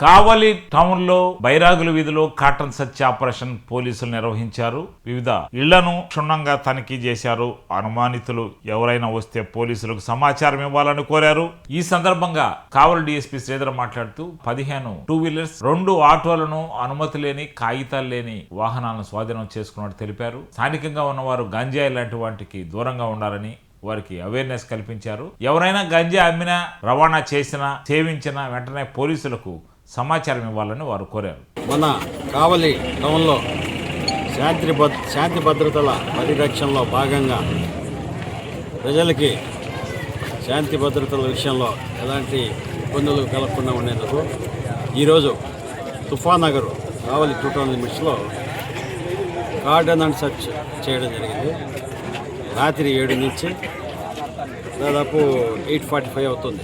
కావలి టౌన్లో బైరాగుల వీధిలో కాటన్ సత్య ఆపరేషన్ పోలీసులు నిర్వహించారు. వివిధ ఇళ్ళను క్షుణ్ణంగా తనిఖీ చేశారు. అనుమానితులు ఎవరైనా వస్తే పోలీసులకు సమాచారం ఇవ్వాలని కోరారు. ఈ సందర్భంగా కావలి డిఎస్పీ శ్రీధర్ మాట్లాడుతూ పదిహేను టూ వీలర్స్ రెండు ఆటోలను అనుమతి లేని కాగితాలు లేని వాహనాలను స్వాధీనం చేసుకున్నట్టు తెలిపారు. స్థానికంగా ఉన్నవారు గంజాయి లాంటి వాటికి దూరంగా ఉండాలని వారికి అవేర్నెస్ కల్పించారు. ఎవరైనా గంజా అమ్మినా రవాణా చేసినా సేవించినా వెంటనే పోలీసులకు సమాచారం ఇవ్వాలని వారు కోరారు. మన కావలి టౌన్లో శాంతి భద్ర శాంతి భద్రతల పరిరక్షణలో భాగంగా ప్రజలకి శాంతి భద్రతల విషయంలో ఎలాంటి ఇబ్బందులు కలగకుండా ఉండేందుకు ఈరోజు తుఫాన్ కావలి టూ టౌన్ లిమిట్స్లో గార్డెన్ అండ్ సర్చ్ చేయడం జరిగింది. రాత్రి ఏడు నుంచి దాదాపు ఎయిట్ ఫార్టీ ఫైవ్ అవుతుంది.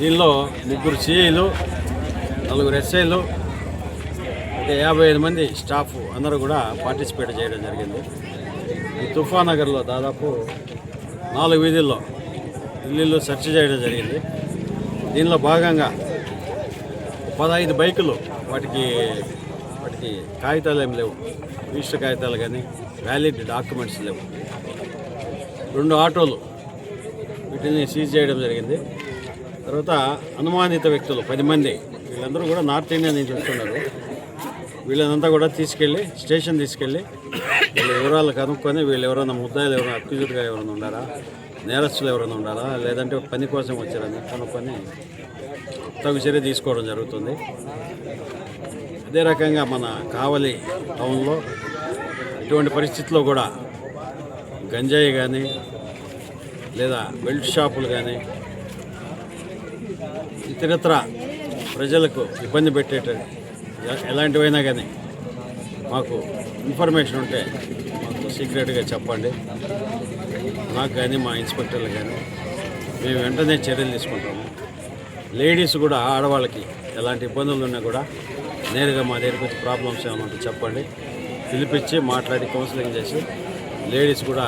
దీనిలో ముగ్గురు సిఐలు నలుగురు ఎస్ఐలు ఒక యాభై ఐదు మంది స్టాఫ్ అందరూ కూడా పార్టిసిపేట్ చేయడం జరిగింది. ఈ తుఫాన్ నగర్లో దాదాపు నాలుగు వీధుల్లో ఇల్లు సెర్చ్ చేయడం జరిగింది. దీనిలో భాగంగా పదహైదు బైకులు వాటికి వాటికి కాగితాలు ఏం లేవు. రిజిస్టర్ కాగితాలు కానీ వ్యాలిడ్ డాక్యుమెంట్స్ లేవు. రెండు ఆటోలు వీటిని సీజ్ చేయడం జరిగింది. తర్వాత అనుమానిత వ్యక్తులు పది మంది. వీళ్ళందరూ కూడా నార్త్ ఇండియా నుంచి వస్తున్నారు. వీళ్ళనంతా కూడా తీసుకెళ్ళి స్టేషన్ తీసుకెళ్ళి వీళ్ళ వివరాలు కనుక్కొని వీళ్ళు ఎవరైనా ముద్దాయిలు ఎవరైనా అక్యూజ్డ్గా ఎవరైనా ఉండారా? నేరస్తులు ఎవరైనా ఉండాలా లేదంటే పని కోసం వచ్చారని కనుక్కొని తగు చర్య తీసుకోవడం జరుగుతుంది. అదే రకంగా మన కావలి టౌన్లో ఇటువంటి పరిస్థితుల్లో కూడా గంజాయి కానీ లేదా బెల్ట్ షాపులు కానీ ఇతరత్ర ప్రజలకు ఇబ్బంది పెట్టేట ఎలాంటివైనా కానీ మాకు ఇన్ఫర్మేషన్ ఉంటే మాకు సీక్రెట్గా చెప్పండి. నాకు కానీ మా ఇన్స్పెక్టర్లు కానీ మేము వెంటనే చర్యలు తీసుకుంటాము. లేడీస్ కూడా ఆడవాళ్ళకి ఎలాంటి ఇబ్బందులు ఉన్నా కూడా నేరుగా మా దగ్గరికి వచ్చి ప్రాబ్లమ్స్ ఏమైనా ఉంటే చెప్పండి. పిలిపించి మాట్లాడి కౌన్సిలింగ్ చేసి లేడీస్ కూడా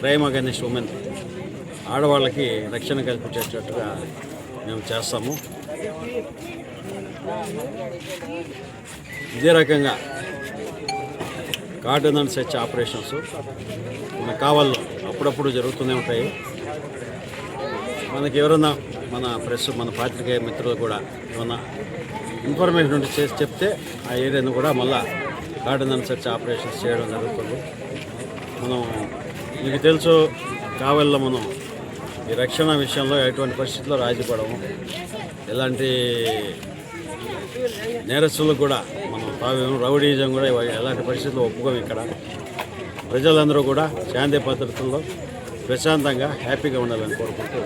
క్రైమ్ అగైనెస్ట్ ఉమెన్ ఆడవాళ్ళకి రక్షణ కల్పించేటట్టుగా మేము చేస్తాము. ఇదే రకంగా కార్డన్ అండ్ సెర్చ్ ఆపరేషన్స్ మన కావాల్లో అప్పుడప్పుడు జరుగుతూనే ఉంటాయి. మనకి ఎవరైనా మన ప్రెస్ మన పాత్రికేయ మిత్రులు కూడా ఏమన్నా ఇన్ఫర్మేషన్ ఉంటే చేసి చెప్తే ఆ ఏరియాను కూడా మళ్ళీ గార్డెన్ అండ్ సెర్చ్ ఆపరేషన్స్ చేయడం జరుగుతుంది. మనం మీకు తెలుసు కావల్లో మనం ఈ రక్షణ విషయంలో ఎటువంటి పరిస్థితుల్లో రాజీ పడము ఎలాంటి నేరస్తులకు కూడా మనం రౌడీజం కూడా ఎలాంటి పరిస్థితుల్లో ఒప్పుకోము ఇక్కడ. ప్రజలందరూ కూడా శాంతి భద్రతల్లో ప్రశాంతంగా హ్యాపీగా ఉండాలని కోరుకుంటూ